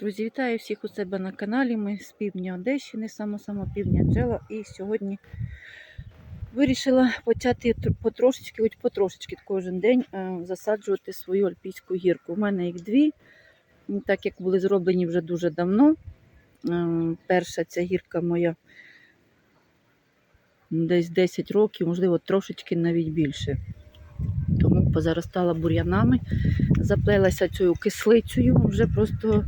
Друзі, вітаю всіх у себе на каналі. Ми з півдня Одещини, саме-саме півдня Джела. І сьогодні вирішила почати потрошечки, хоч потрошечки кожен день е, засаджувати свою альпійську гірку. У мене їх дві, так як були зроблені вже дуже давно. Е, Перша ця гірка моя десь 10 років, можливо, трошечки навіть більше. Тому позаростала бур'янами, заплелася цією кислицею. Вже просто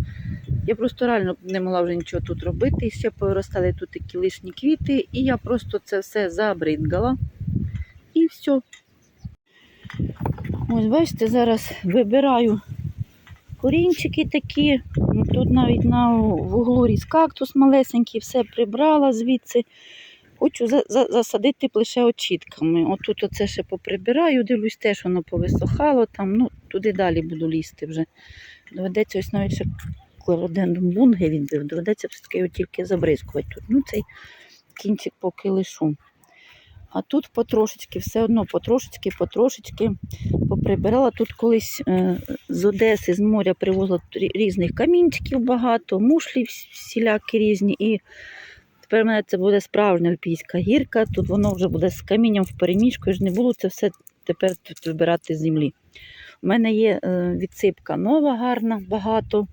я просто реально не могла вже нічого тут робити. Ще поростали тут такі лишні квіти, і я просто це все забридгала. І все. Ось бачите, зараз вибираю корінчики такі. Тут навіть на вуглу ріс кактус малесенький, все прибрала звідси. Хочу за- за- засадити лише очітками. Отут оце ще поприбираю, дивлюсь, теж воно повисохало там. Ну, туди далі буду лізти вже. Доведеться ось навіть ще клародендум бунги відбив, доведеться все-таки його тільки забризкувати тут. Ну, цей кінчик поки лишу. А тут потрошечки, все одно потрошечки, потрошечки поприбирала. Тут колись е, з Одеси, з моря привозила різних камінчиків багато, мушлі всі- всілякі різні. І тепер в мене це буде справжня альпійська гірка. Тут воно вже буде з камінням в переміжку, і ж не було це все тепер тут вибирати з землі. У мене є е, відсипка нова, гарна, багато.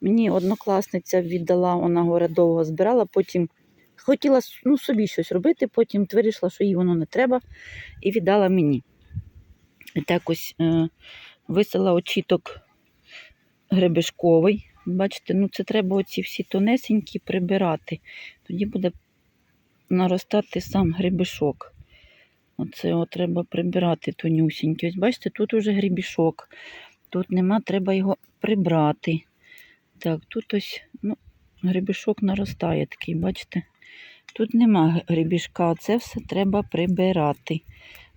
Мені однокласниця віддала, вона говорить, довго збирала, потім хотіла ну, собі щось робити, потім вирішила, що їй воно не треба, і віддала мені. І так ось е, висила очіток гребешковий. Бачите, ну це треба оці всі тонесенькі прибирати. Тоді буде наростати сам гребешок. Оце його треба прибирати тонюсінький. Ось бачите, тут уже гребішок. Тут нема, треба його прибрати. Так, тут ось ну, гребішок наростає такий, бачите? Тут нема гребішка, це все треба прибирати,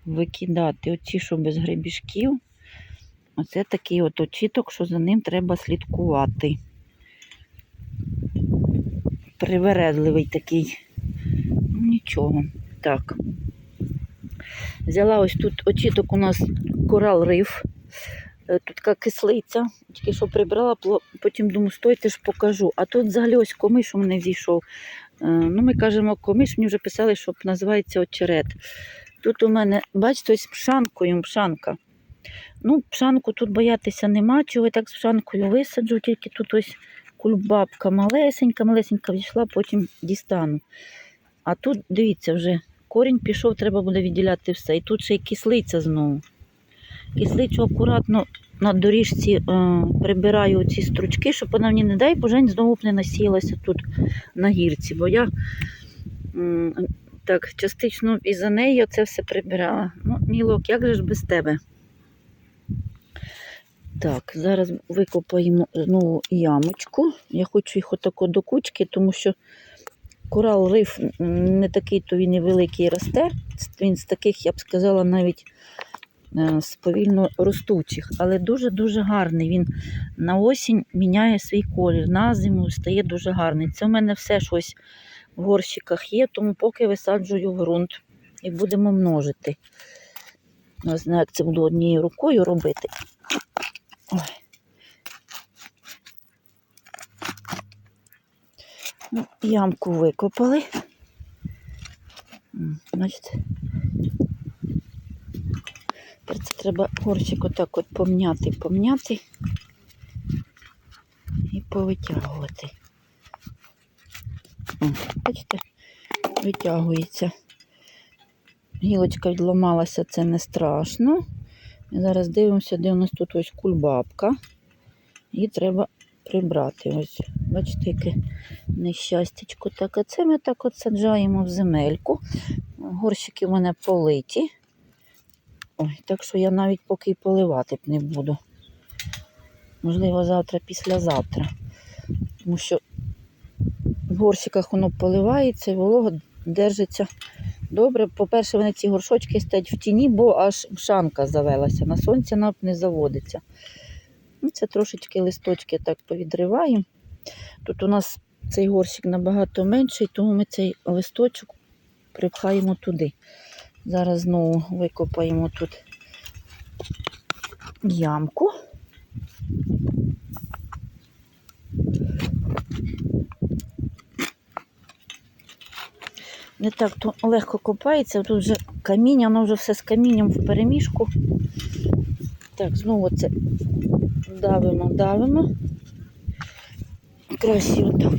викидати. Оці, що без гребішків. Оце такий от очіток, що за ним треба слідкувати. Привередливий такий. Ну, Нічого. Так. Взяла ось тут очіток у нас корал риф. Е, Тут така кислиця, тільки що прибрала, потім думаю, стойте ж покажу. А тут взагалі ось комиш у мене зійшов. Е, Ну, ми кажемо комиш, мені вже писали, що називається очерет. Тут у мене, бачите, ось пшанкою, пшанка. Ну, пшанку тут боятися нема, чого я так з пшанкою висаджу, тільки тут ось кульбабка малесенька, малесенька відійшла, потім дістану. А тут, дивіться, вже корінь пішов, треба буде відділяти все. І тут ще й кислиця знову. Кислицю акуратно на доріжці е, прибираю ці стручки, щоб вона мені, не дай боже, знову б не насіялася тут на гірці. Бо я м, так частично і за нею це все прибирала. Ну, мілок, як же ж без тебе? Так, зараз викопаємо знову ямочку. Я хочу їх отако до кучки, тому що корал риф не такий, то він і великий росте. Він з таких, я б сказала, навіть е, з повільно ростучих, але дуже-дуже гарний. Він на осінь міняє свій колір, на зиму стає дуже гарний. Це в мене все щось в горщиках є, тому поки висаджую в ґрунт і будемо множити. Не знаю, як це буду однією рукою робити. Ой. Ну, ямку викопали. М, Бачите? Тепер це треба горщик отак от помняти, помняти і повитягувати. Бачите, витягується. Гілочка відламалася, це не страшно. І зараз дивимося, де у нас тут ось кульбабка. Її треба прибрати. Ось, бачите, яке нещастячко. Так, а це ми так от саджаємо в земельку. Горщики в мене политі. Ой, так що я навіть поки й поливати б не буду. Можливо, завтра, післязавтра. Тому що в горщиках воно поливається і волога держиться добре. По-перше, вони ці горшочки стоять в тіні, бо аж шанка завелася. На сонці вона не заводиться. Ну, це трошечки листочки так повідриваємо. Тут у нас цей горщик набагато менший, тому ми цей листочок припхаємо туди. Зараз знову викопаємо тут ямку. Не так то легко копається. Тут вже каміння, воно вже все з камінням в переміжку. Так, знову це давимо, давимо. Краще отак.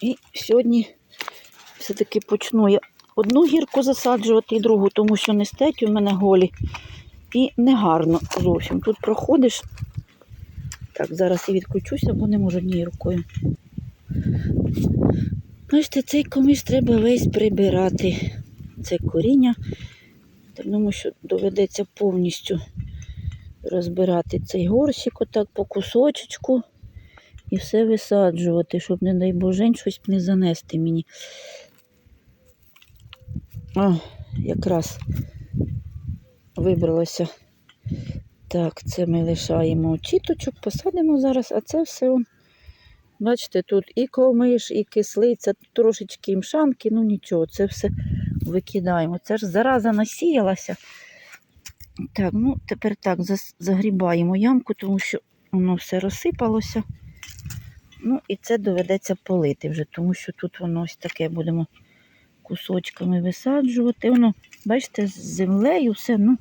І сьогодні все-таки почну я одну гірку засаджувати і другу, тому що не стеть у мене голі. І негарно зовсім. Тут проходиш. Так, зараз я відключуся, бо не можу однією рукою. Бачите, цей комиш треба весь прибирати. Це коріння. Думаю, що доведеться повністю розбирати цей горщик отак по кусочечку і все висаджувати, щоб, не дай божень, щось не занести мені. А, якраз вибралося. Так, це ми лишаємо очіточок, посадимо зараз, а це все, бачите, тут і комиш, і кислиця, трошечки мшанки, ну нічого, це все викидаємо. Це ж зараза насіялася. Так, ну тепер так, загрібаємо ямку, тому що воно все розсипалося. Ну і це доведеться полити вже, тому що тут воно ось таке будемо кусочками висаджувати. Воно, бачите, з землею все, ну,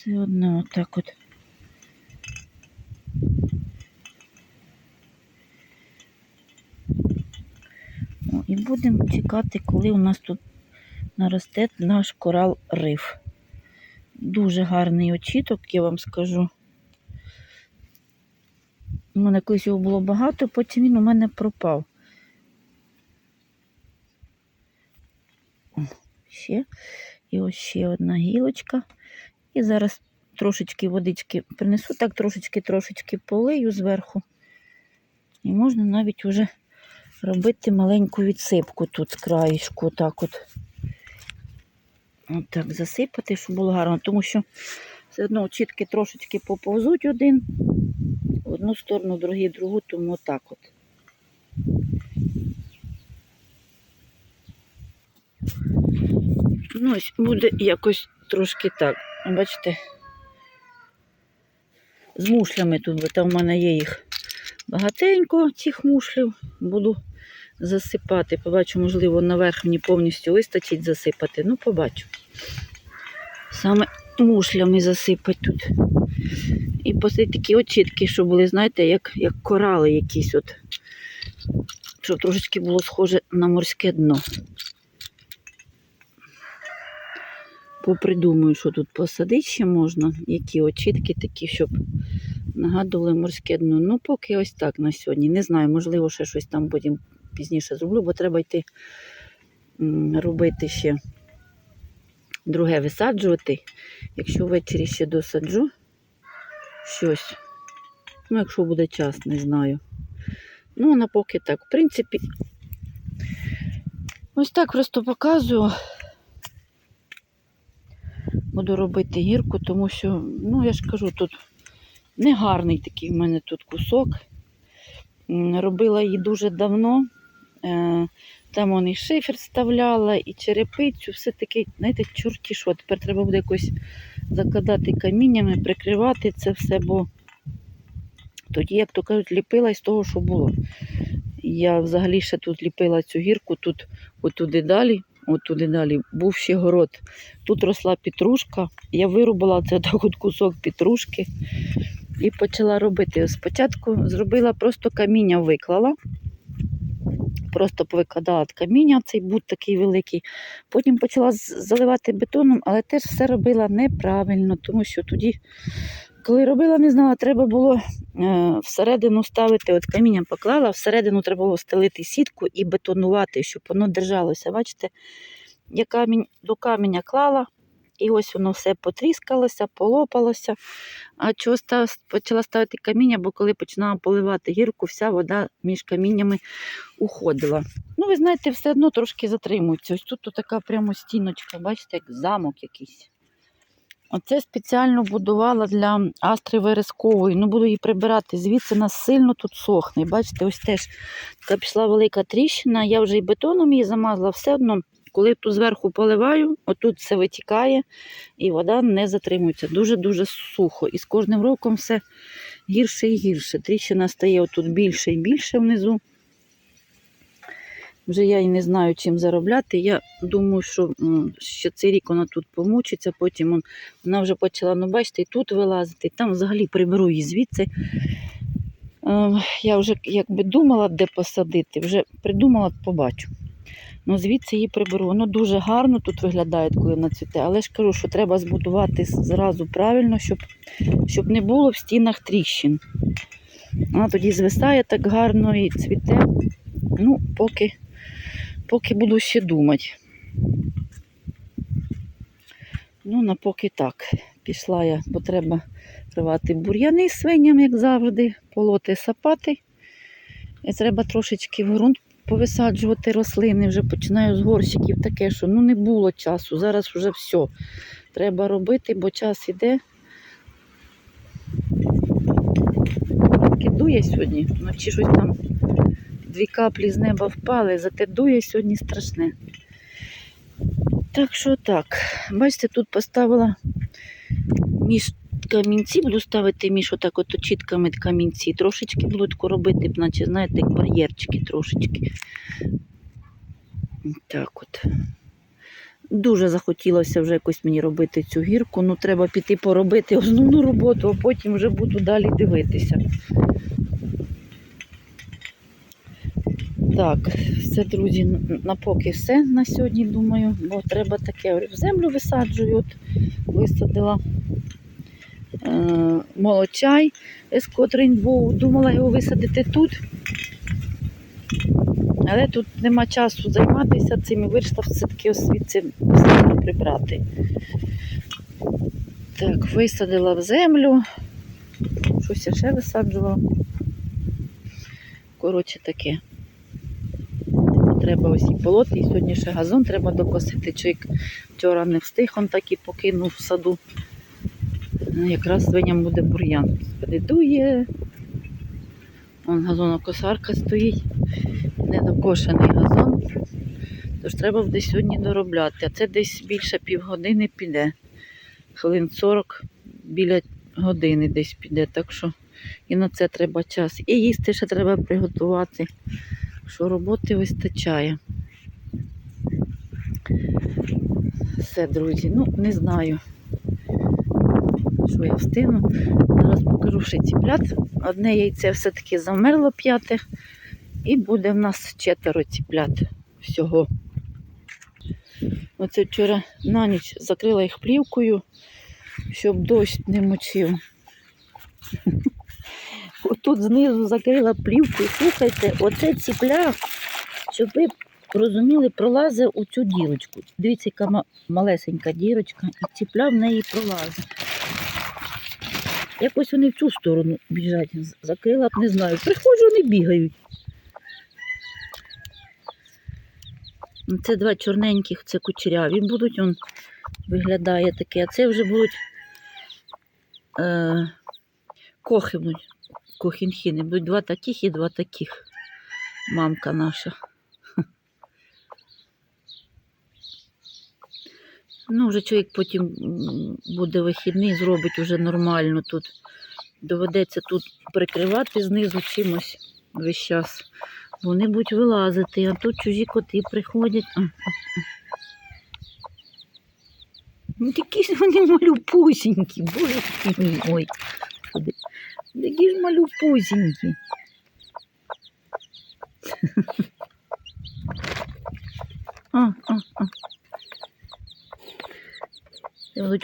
все одно отак от. О, і будемо чекати, коли у нас тут наросте наш корал риф. Дуже гарний очіток, я вам скажу. У мене колись його було багато, потім він у мене пропав. О, ще. І ось ще одна гілочка. І зараз трошечки водички принесу, так трошечки-трошечки полию зверху. І можна навіть вже робити маленьку відсипку тут з краєшку. Так от. Отак засипати, щоб було гарно, тому що все одно чітки трошечки поповзуть один в одну сторону, другий, в другу, тому отак от. Ну, ось буде якось трошки так. Бачите, з мушлями тут, бо в мене є їх багатенько, цих мушлів. Буду засипати. Побачу, можливо, наверх мені повністю вистачить засипати. Ну, побачу. Саме мушлями засипати тут. І посадити такі очітки, щоб були, знаєте, як, як корали якісь, от, щоб трошечки було схоже на морське дно. Попридумаю, що тут посадити ще можна, які очітки такі, щоб нагадували морське дно. Ну, поки ось так на сьогодні. Не знаю, можливо, ще щось там потім пізніше зроблю, бо треба йти робити ще друге висаджувати. Якщо ввечері ще досаджу щось. Ну, якщо буде час, не знаю. Ну, на поки так. В принципі, ось так просто показую. Буду робити гірку, тому що, ну, я ж кажу, тут негарний такий в мене тут кусок. Робила її дуже давно. Е, Там он і шифер вставляла, і черепицю, все таке, знаєте, чорті що. Тепер треба буде якось закладати каміннями, прикривати це все, бо тоді, як то кажуть, ліпила із того, що було. Я взагалі ще тут ліпила цю гірку, тут отуди далі, отуди далі був ще город. Тут росла петрушка. Я вирубала це так от кусок петрушки і почала робити. Спочатку зробила просто каміння виклала. Просто повикладала каміння, цей бут такий великий. Потім почала заливати бетоном, але теж все робила неправильно, тому що тоді, коли робила, не знала, треба було е, всередину ставити, от каміння поклала, всередину треба було стелити сітку і бетонувати, щоб воно держалося. Бачите, я камінь до каменя клала, і ось воно все потріскалося, полопалося. А чого став, почала ставити каміння, бо коли починала поливати гірку, вся вода між каміннями уходила. Ну, ви знаєте, все одно трошки затримується. Ось тут така прямо стіночка, бачите, як замок якийсь. Оце спеціально будувала для астри верескової. Ну, буду її прибирати. Звідси нас сильно тут сохне. Бачите, ось теж така пішла велика тріщина. Я вже і бетоном її замазала, все одно Коли тут зверху поливаю, отут все витікає і вода не затримується. Дуже-дуже сухо. І з кожним роком все гірше і гірше. Тріщина стає отут більше і більше внизу. Вже я і не знаю, чим заробляти. Я думаю, що ще цей рік вона тут помучиться, потім вона вже почала, ну бачите, і тут вилазити, і там взагалі приберу її звідси. Е, Я вже якби думала, де посадити, вже придумала, побачу. Ну, звідси її приберу. Воно дуже гарно тут виглядає, коли вона цвіте, але ж кажу, що треба збудувати зразу правильно, щоб, щоб не було в стінах тріщин. Вона тоді звисає так гарно і цвіте. Ну, поки, поки буду ще думати. Ну, на поки так. Пішла я, бо треба рвати бур'яни свиням, як завжди, полоти сапати. І треба трошечки в ґрунт повисаджувати рослини. Вже починаю з горщиків таке, що ну не було часу. Зараз вже все. Треба робити, бо час іде. Дує сьогодні, вночі щось там дві каплі з неба впали, зате дує сьогодні страшне. Так що так, бачите, тут поставила між камінці, буду ставити між отак от очітками камінці. Трошечки буду робити, наче, знаєте, бар'єрчики трошечки. Так от. Дуже захотілося вже якось мені робити цю гірку. Ну, треба піти поробити основну роботу, а потім вже буду далі дивитися. Так, все, друзі, на поки все на сьогодні, думаю, бо треба таке в землю висаджую. От висадила е, молочай Escot Rainbow. Думала його висадити тут. Але тут нема часу займатися цим і вирішила все-таки освіти прибрати. Так, висадила в землю. Щось я ще висаджувала. Коротше таке. Треба ось і полоти, і сьогодні ще газон треба докосити. Чоловік вчора не встиг, он так і покинув в саду. Ну, Якраз свиням буде бур'ян. Передує. Вон газонокосарка стоїть. Недокошений газон. Тож треба буде сьогодні доробляти. А це десь більше півгодини піде. Хвилин 40 біля години десь піде. Так що і на це треба час. І їсти ще треба приготувати. Що роботи вистачає. Все, друзі, ну не знаю, що я встигну. Зараз покажу ще ціплят. Одне яйце все-таки замерло п'яте. І буде в нас четверо ціплят всього. Оце вчора на ніч закрила їх плівкою, щоб дощ не мочив. Отут знизу закрила плівкою. Слухайте, оце ціпля, щоб ви розуміли, пролазить у цю дірочку. Дивіться, яка малесенька дірочка, і ціпля в неї пролазить. Якось вони в цю сторону біжать. Закрила не знаю. Приходжу, вони бігають. Ну, Це два чорненьких, це кучеряві будуть, он виглядає таке, а це вже будуть е, кохи будуть, кохінхіни. Будуть два таких і два таких. Мамка наша. Ну, вже чоловік потім буде вихідний, зробить уже нормально тут. Доведеться тут прикривати знизу чимось весь час. Вони будуть вилазити, а тут чужі коти приходять. А. Ну, такі ж вони малюпусінькі, боже мій. Ой, господи. Такі ж малюпусінькі. А,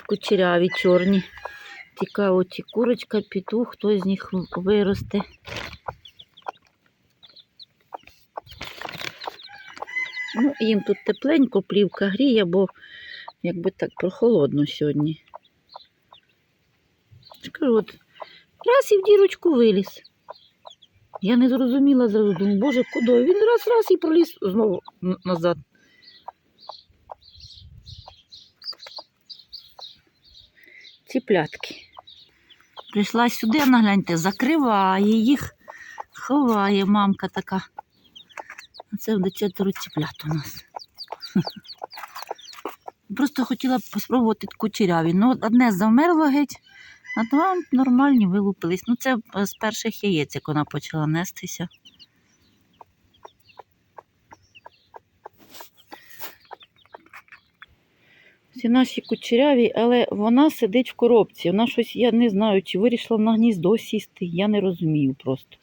кучеряві чорні. Цікаво, ці курочка, петух, хто з них виросте. Ну, їм тут тепленько, плівка гріє, бо якби так прохолодно сьогодні. Я Кажу, от раз і в дірочку виліз. Я не зрозуміла зразу, думаю, боже, куди? Він раз-раз і проліз знову назад. Ціплятки. Прийшла сюди, вона, гляньте, закриває їх, ховає мамка така. Це буде четверо ціплят у нас. Просто хотіла спробувати кучеряві. Ну, одне завмерло геть, а два нормальні вилупились. Ну, це е, з перших яєць, як вона почала нестися. Всі наші кучеряві, але вона сидить в коробці. Вона щось, я не знаю, чи вирішила на гніздо сісти, я не розумію просто.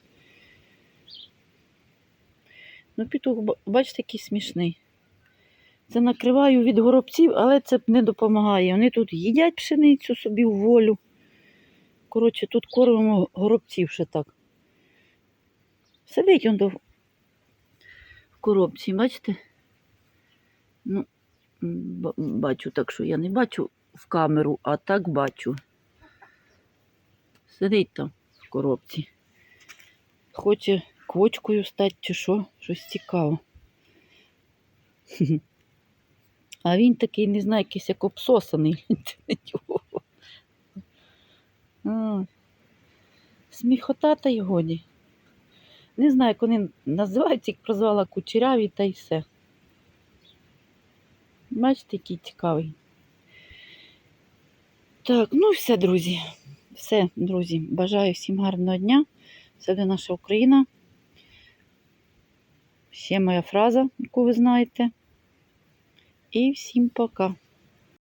Ну, петух, ба- бачите, який смішний. Це накриваю від горобців, але це не допомагає. Вони тут їдять пшеницю собі в волю. Коротше, тут кормимо горобців ще так. Сидить он в коробці, бачите? Ну, бачу, так що я не бачу в камеру, а так бачу. Сидить там в коробці. Хоче квочкою стати чи що, щось цікаве. А він такий, не знаю, якийсь як обсосаний. А, Сміхота та й годі. Не знаю, як вони називаються, як прозвала кучеряві та й все. Бачите, який цікавий. Так, ну все, друзі. Все, друзі. Бажаю всім гарного дня. Це буде наша Україна. Ще моя фраза, яку ви знаєте. І всім пока.